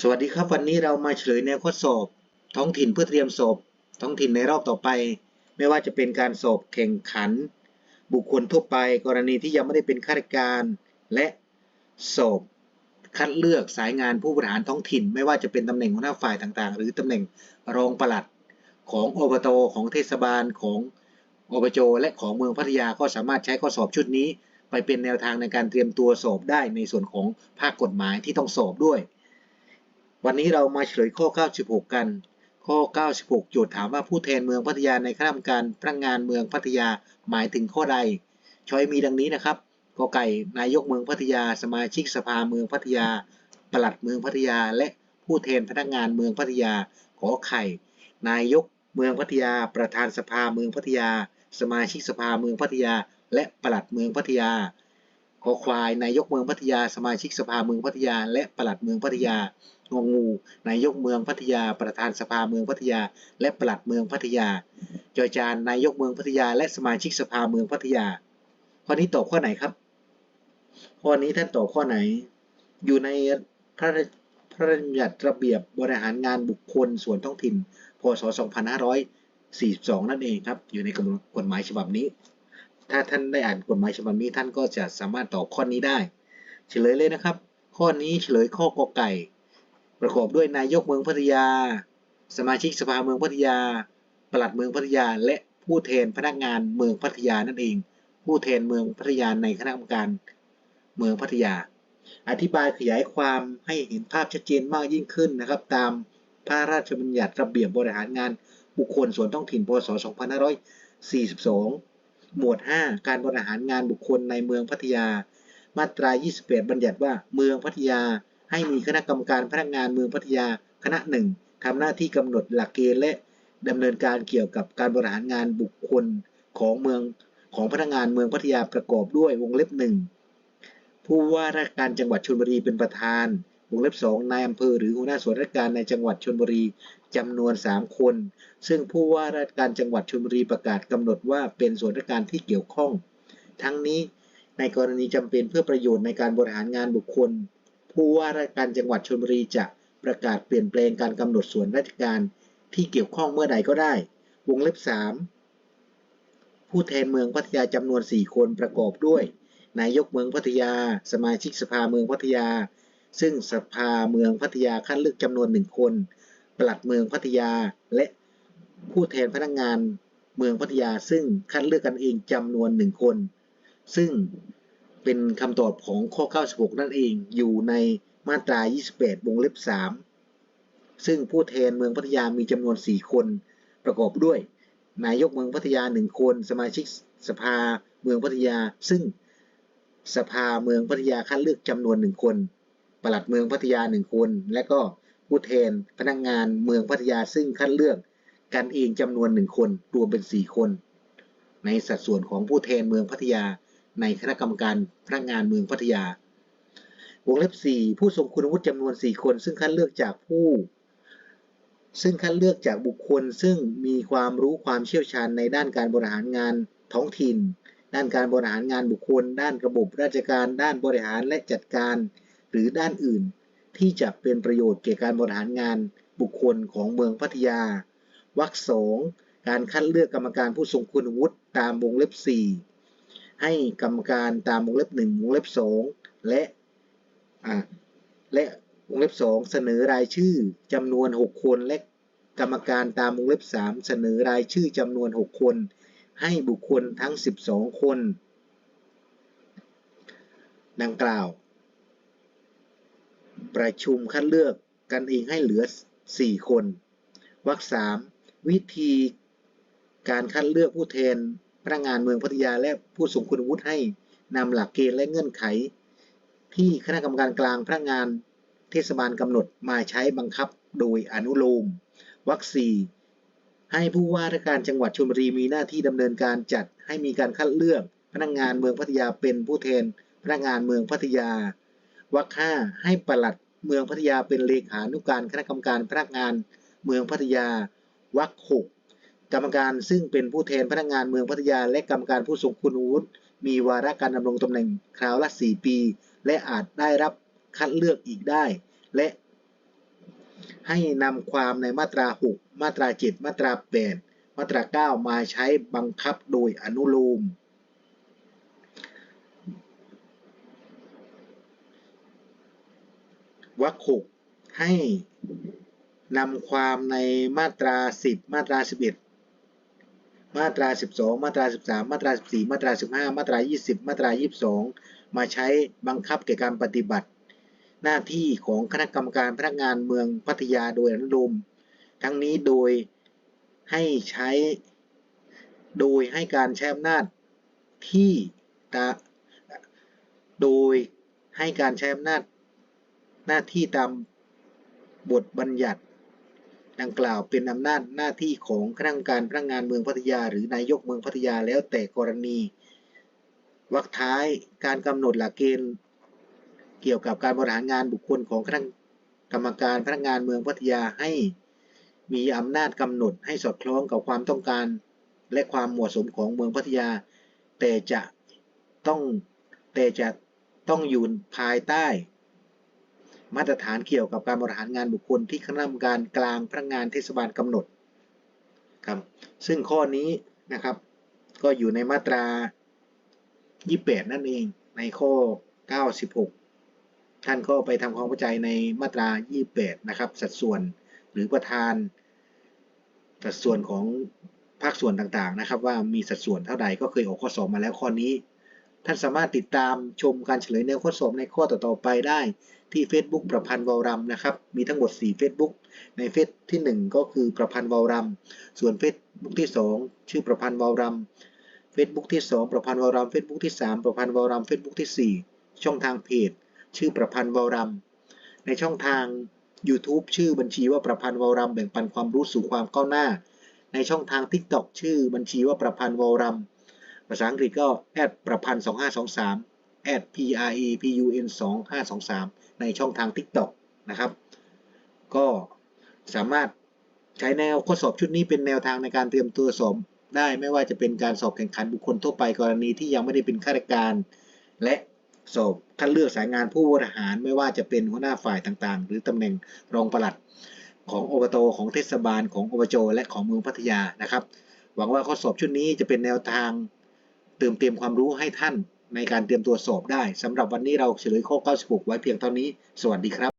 สวัสดีครับวันนี้เรามาเฉลยแนวข้อสอบ ท้องถิ่นเพื่อเตรียมสอบ ท้องถิ่นในรอบต่อไป ไม่ว่าจะเป็นการสอบแข่งขัน บุคคลทั่วไป กรณีที่ยังไม่ได้เป็นข้าราชการและสอบคัดเลือกสายงานผู้บริหารท้องถิ่น ไม่ว่าจะเป็นตำแหน่งหัวหน้าฝ่ายต่างๆ หรือตำแหน่งรองปลัดของอบตของเทศบาลของอบจและของเมืองพัทยาก็สามารถใช้ข้อสอบชุดนี้ ไปเป็นแนวทางในการเตรียมตัวสอบได้ในส่วนของภาคกฎหมายที่ต้องสอบด้วย วันนี้เรามาเฉลยข้อ 96 กัน ข้อ 96 โจทย์ถามว่าผู้แทนเมืองพัทยาในคณะกรรมการพนักงานเมืองพัทยาหมายถึงข้อใด ช้อยมีดังนี้นะครับกอไก่นายกเมืองพัทยา สมาชิกสภาเมืองพัทยา ปลัดเมืองพัทยา และผู้แทนพนักงานเมืองพัทยา ขอไข่ นายกเมืองพัทยา ประธานสภาเมืองพัทยา สมาชิกสภาเมืองพัทยา และปลัดเมืองพัทยา ขอควาย นายกเมืองพัทยา สมาชิกสภาเมืองพัทยา และปลัดเมืองพัทยางองู นายกเมืองพัทยา ประธานสภาเมืองพัทยา และปลัดเมืองพัทยา จอยจาน นายกเมืองพัทยา และสมาชิกสภาเมืองพัทยา ข้อนี้ตอบข้อไหนครับ ข้อนี้ท่านตอบข้อไหน อยู่ในพระราชพระราชบัญญัติระเบียบบริหารงานบุคคลส่วนท้องถิ่น พศ 2542 นั่นเองครับ อยู่ในกฎหมายฉบับนี้ ถ้าท่านได้อ่านกฎหมายฉบับนี้ท่านก็จะสามารถตอบข้อนี้ได้ เฉลยเลยนะครับ ข้อนี้เฉลยข้อกอไก่ ประกอบด้วยนายกเมืองพัทยา สมาชิกสภาเมืองพัทยาปลัดเมืองพัทยา และผู้แทนพนักงานเมืองพัทยานั่นเอง ผู้แทนเมืองพัทยาในคณะกรรมการเมืองพัทยา อธิบายขยายความให้เห็นภาพชัดเจนมากยิ่งขึ้นนะครับ ตามพระราชบัญญัติระเบียบบริหารงานบุคคลส่วนท้องถิ่นพศ2542 หมวด 5 การบริหารงานบุคคลในเมืองพัทยา มาตรา28บัญญัติว่าเมืองพัทยา ให้มีคณะกรรมการพนักงานเมืองพัทยาคณะหนึ่งทำหน้าที่กำหนดหลักเกณฑ์และดำเนินการเกี่ยวกับการบริหารงานบุคคลของเมืองของพนักงานเมืองพัทยาประกอบด้วยวงเล็บหนึ่งผู้ว่าราชการจังหวัดชลบุรีเป็นประธาน วงเล็บสองนายอำเภอหรือหัวหน้าส่วนราชการในจังหวัดชลบุรีจำนวน 3 คน ซึ่งผู้ว่าราชการจังหวัดชลบุรีประกาศกำหนดว่าเป็นส่วนราชการที่เกี่ยวข้อง ทั้งนี้ในกรณีจำเป็นเพื่อประโยชน์ในการบริหารงานบุคคล ผู้ว่าราชการจังหวัดชลบุรีจะประกาศเปลี่ยนแปลงการกำหนดส่วนราชการที่เกี่ยวข้องเมื่อใดก็ได้ วงเล็บ 3 ผู้แทนเมืองพัทยาจำนวน 4 คนประกอบด้วย นายกเมืองพัทยา สมาชิกสภาเมืองพัทยา ซึ่งสภาเมืองพัทยาคัดเลือกจำนวนหนึ่งคนปลัดเมืองพัทยา และผู้แทนพนักงานเมืองพัทยา ซึ่งคัดเลือกกันเองจำนวนหนึ่งคน ซึ่งเป็นคำตอบของข้อ 96 นั่นเองอยู่ในมาตรา 28 วงเล็บ 3 ซึ่งผู้แทนเมืองพัทยามีจำนวน 4 คน ประกอบด้วย นายกเมืองพัทยา 1 คน สมาชิกสภาเมืองพัทยา ซึ่งสภาเมืองพัทยาคัดเลือกจำนวน 1 คน ปลัดเมืองพัทยา1คน และก็ผู้แทนพนักงงานเมืองพัทยาซึ่งคัดเลือกกันเองจำนวน1คนรวมเป็น 4 คน ในสัดส่วนของผู้แทนเมืองพัทยา ในคณะกรรมการพนักงานเมืองพัทยาวงเล็บ 4 ผู้ทรงคุณวุฒิจำนวน 4 คน ซึ่งคัดเลือกจากผู้ ซึ่งคัดเลือกจากบุคคล ซึ่งมีความรู้ความเชี่ยวชาญในด้านการบริหารงานท้องถิ่น ด้านการบริหารงานบุคคล ด้านระบบราชการ ด้านบริหารและจัดการ รือด้านอื่น ที่จะเป็นประโยชน์แก่การบริหารงานบุคคลของเมืองพัทยา วรรคสองการคัดเลือกกรรมการผู้ทรงคุณวุฒิตามวงเล็บ 4 ให้กรรมการตามวงเล็บ 1 วงเล็บ 2 และและวงเล็บ 2 เสนอรายชื่อจำนวน 6 คน และกรรมการตามวงเล็บ 3 เสนอรายชื่อจำนวน 6 คน ให้บุคคลทั้ง 12 คน ดังกล่าว ประชุมคัดเลือกกันเองให้เหลือ 4 คนวรรคสามวิธีการคัดเลือกผู้แทนพนักงานเมืองพัทยาและผู้ทรงคุณวุฒิให้นำหลักเกณฑ์และเงื่อนไข ที่คณะกรรมการกลางพนักงานเทศบาลกำหนดมาใช้บังคับโดยอนุโลมวรรคสี่ให้ผู้ว่าราชการจังหวัดชลบุรีมีหน้าที่ดำเนินการจัดให้มีการคัดเลือกพนักงานเมืองพัทยาเป็นผู้แทนพนักงานเมืองพัทยา วรรคห้าให้ปลัดเมืองพัทยาเป็นเลขานุการคณะกรรมการพนักงานเมืองพัทยาวรรคหกกรรมการซึ่งเป็นผู้แทนพนักงานเมืองพัทยา และกรรมการผู้ทรงคุณวุฒิมีวาระการดำรงตำแหน่งคราวละ4ปี และอาจได้รับคัดเลือกอีกได้ และให้นำความในมาตรา 6 มาตรา 7 มาตรา 8 มาตรา 9 มาใช้บังคับโดยอนุโลม วรรคหกให้นำความในมาตรา 10 มาตรา 11 มาตรา 12 มาตรา 13 มาตรา 14 มาตรา 15 มาตรา 20 มาตรา 22 มาใช้บังคับแก่การปฏิบัติ หน้าที่ของคณะกรรมการพนักงานเมืองพัทยาโดยอนุโลมทั้งนี้โดยให้ใช้ โดยให้การใช้อำนาจที่ตาโดยให้การใช้อำนาจ หน้าที่ตามบทบัญญัติ ดังกล่าวเป็นอำนาจหน้าที่ของคณะกรรมการพนักงานเมืองพัทยา หรือนายกเมืองพัทยาแล้วแต่กรณีวรรคท้ายการกำหนดหลักเกณฑ์เกี่ยวกับการบริหารงานบุคคลของคณะกรรมการพนักงานเมืองพัทยาให้มีอำนาจกำหนดให้สอดคล้องกับความต้องการ และความเหมาะสมของเมืองพัทยา แต่จะต้องแต่จะต้องอยู่ภายใต้ มาตรฐานเกี่ยวกับการบริหารงานบุคคลที่คณะกรรมการกลางพนักงานเทศบาลกำหนดครับซึ่งข้อนี้นะครับ ก็อยู่ในมาตรา 28 นั่นเองในข้อ 96 ท่านก็ไปทำความเข้าใจในมาตรา 28 นะครับ สัดส่วนหรือประธาน สัดส่วนของภาคส่วนต่างๆนะครับ ว่ามีสัดส่วนเท่าใดก็เคยออกข้อสอบมาแล้วข้อนี้ ท่านสามารถติดตามชมการเฉลยแนวข้อสอบในข้อต่อๆไปได้ที่ Facebook ประพันธ์วารัมนะครับ มีทั้งหมด 4 Facebook ในเฟซที่ 1 ก็คือประพันธ์วารัม ส่วนเฟซบุ๊กที่ 2 ชื่อประพันธ์วารัมเฟซบุ๊กที่ 2 ประพันธ์วารัมเฟซบุ๊กที่ 3 ประพันธ์วารัมเฟซบุ๊กที่ 4 ช่องทางเพจ ชื่อประพันธ์วารัม ในช่องทาง YouTube ชื่อบัญชีว่าประพันธ์วารัมแบ่งปันความรู้สู่ความก้าวหน้า ในช่องทาง TikTok ชื่อบัญชีว่าประพันธ์วารัม ภาษาอังกฤษก็แอดประพันธ์2523แอด p r e p u n 2523ในช่องทาง TikTok นะครับ ก็สามารถใช้แนวข้อสอบชุดนี้เป็นแนวทางในการเตรียมตัวสอบได้ไม่ว่าจะเป็นการสอบแข่งขันบุคคลทั่วไปกรณีที่ยังไม่ได้เป็นข้าราชการ และสอบคัดเลือกสายงานผู้บริหารไม่ว่าจะเป็นหัวหน้าฝ่ายต่างๆ หรือตำแหน่งรองปลัดของอบตของเทศบาลของอบจและของเมืองพัทยานะครับ หวังว่าข้อสอบชุดนี้จะเป็นแนวทาง เติมเต็มความรู้ให้ท่านในการเตรียมตัวสอบได้สำหรับวันนี้เราเฉลยข้อ 96 ไว้เพียงเท่านี้ สวัสดีครับ